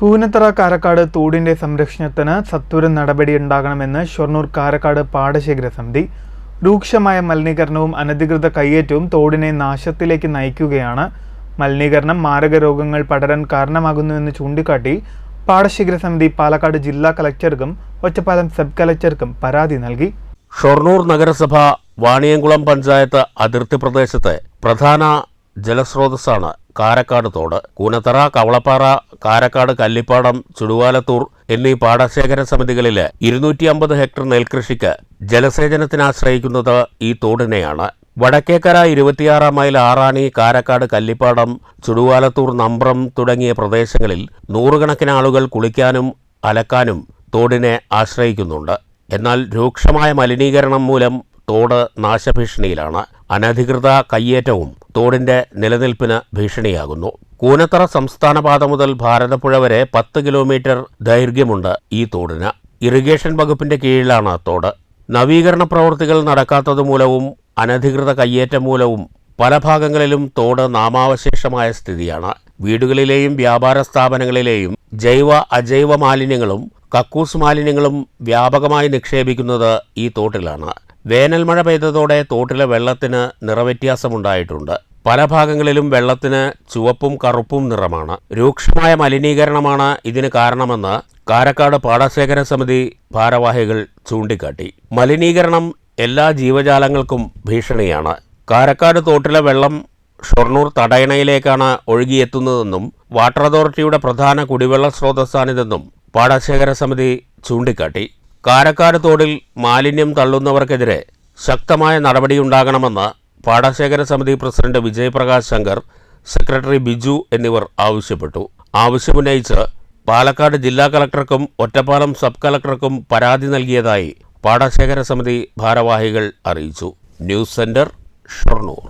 കൂനത്തറ കാരക്കാട് തോടിന്റെ സംരക്ഷണത്തിന് സത്വര നടപടിയുണ്ടാകണമെന്ന് ഷൊർണൂർ കാരക്കാട് പാടശേഖര സമിതി. രൂക്ഷമായ മലിനീകരണവും അനധികൃത കയ്യേറ്റവും തോടിനെ നാശത്തിലേക്ക് നയിക്കുകയാണ്. മലിനീകരണം മാരക രോഗങ്ങൾ പടരാൻ കാരണമാകുന്നുവെന്ന് ചൂണ്ടിക്കാട്ടി പാടശേഖര സമിതി പാലക്കാട് ജില്ലാ കലക്ടർക്കും ഒറ്റപ്പാലം സബ് കലക്ടർക്കും പരാതി നൽകി. ഷൊർണൂർ നഗരസഭ വാണിയംകുളം പഞ്ചായത്ത് അതിർത്തി പ്രദേശത്തെ പ്രധാന ജലസ്രോതസ്സാണ്. കാരക്കാട് തോട് കൂനത്തറ കവളപ്പാറ കാരക്കാട് കല്ലിപ്പാടം ചുടുവാലത്തൂർ എന്നീ പാടശേഖര സമിതികളിലെ ഇരുന്നൂറ്റി അമ്പത് ഹെക്ടർ നെൽകൃഷിക്ക് ജലസേചനത്തിന് ആശ്രയിക്കുന്നത് ഈ തോടിനെയാണ്. വടക്കേക്കര ഇരുപത്തിയാറാം മൈൽ ആറാണി കാരക്കാട് കല്ലിപ്പാടം ചുടുവാലത്തൂർ നമ്പ്രം തുടങ്ങിയ പ്രദേശങ്ങളിൽ നൂറുകണക്കിന് ആളുകൾ കുളിക്കാനും അലക്കാനും തോടിനെ ആശ്രയിക്കുന്നുണ്ട്. എന്നാൽ രൂക്ഷമായ മലിനീകരണം മൂലം തോട് നാശഭീഷണിയിലാണ്. അനധികൃത കയ്യേറ്റവും തോടിന്റെ നിലനിൽപ്പിന് ഭീഷണിയാകുന്നു. കൂനത്തറ സംസ്ഥാനപാത മുതൽ ഭാരതപ്പുഴ വരെ പത്ത് കിലോമീറ്റർ ദൈർഘ്യമുണ്ട് ഈ തോടിന്. ഇറിഗേഷൻ വകുപ്പിന്റെ കീഴിലാണ് തോട്. നവീകരണ പ്രവൃത്തികൾ നടക്കാത്തതുമൂലവും അനധികൃത കയ്യേറ്റം മൂലവും പല ഭാഗങ്ങളിലും തോട് നാമാവശേഷമായ സ്ഥിതിയാണ്. വീടുകളിലെയും വ്യാപാര സ്ഥാപനങ്ങളിലെയും ജൈവ അജൈവ മാലിന്യങ്ങളും കക്കൂസ് മാലിന്യങ്ങളും വ്യാപകമായി നിക്ഷേപിക്കുന്നത് ഈ തോട്ടിലാണ്. വേനൽമഴ പെയ്തതോടെ തോട്ടിലെ വെള്ളത്തിന് നിറവ്യത്യാസമുണ്ടായിട്ടുണ്ട്. പല ഭാഗങ്ങളിലും വെള്ളത്തിന് ചുവപ്പും കറുപ്പും നിറമാണ്. രൂക്ഷമായ മലിനീകരണമാണ് ഇതിന് കാരണമെന്ന് കാരക്കാട് പാടശേഖര സമിതി ഭാരവാഹികൾ ചൂണ്ടിക്കാട്ടി. മലിനീകരണം എല്ലാ ജീവജാലങ്ങൾക്കും ഭീഷണിയാണ്. കാരക്കാട് തോട്ടിലെ വെള്ളം ഷൊർണൂർ തടയണയിലേക്കാണ് ഒഴുകിയെത്തുന്നതെന്നും വാട്ടർ അതോറിറ്റിയുടെ പ്രധാന കുടിവെള്ള സ്രോതസ്സാണിതെന്നും പാടശേഖര സമിതി ചൂണ്ടിക്കാട്ടി. കാരക്കാട് തോടിൽ മാലിന്യം തള്ളുന്നവർക്കെതിരെ ശക്തമായ നടപടിയുണ്ടാകണമെന്ന് പാടശേഖര സമിതി പ്രസിഡന്റ് വിജയപ്രകാശ് ശങ്കർ സെക്രട്ടറി ബിജു എന്നിവർ ആവശ്യപ്പെട്ടു. ആവശ്യമുന്നയിച്ച് പാലക്കാട് ജില്ലാ കളക്ടർക്കും ഒറ്റപ്പാലം സബ് കളക്ടർക്കും പരാതി നൽകിയതായി പാടശേഖര സമിതി ഭാരവാഹികൾ അറിയിച്ചു. News centre Shoranur.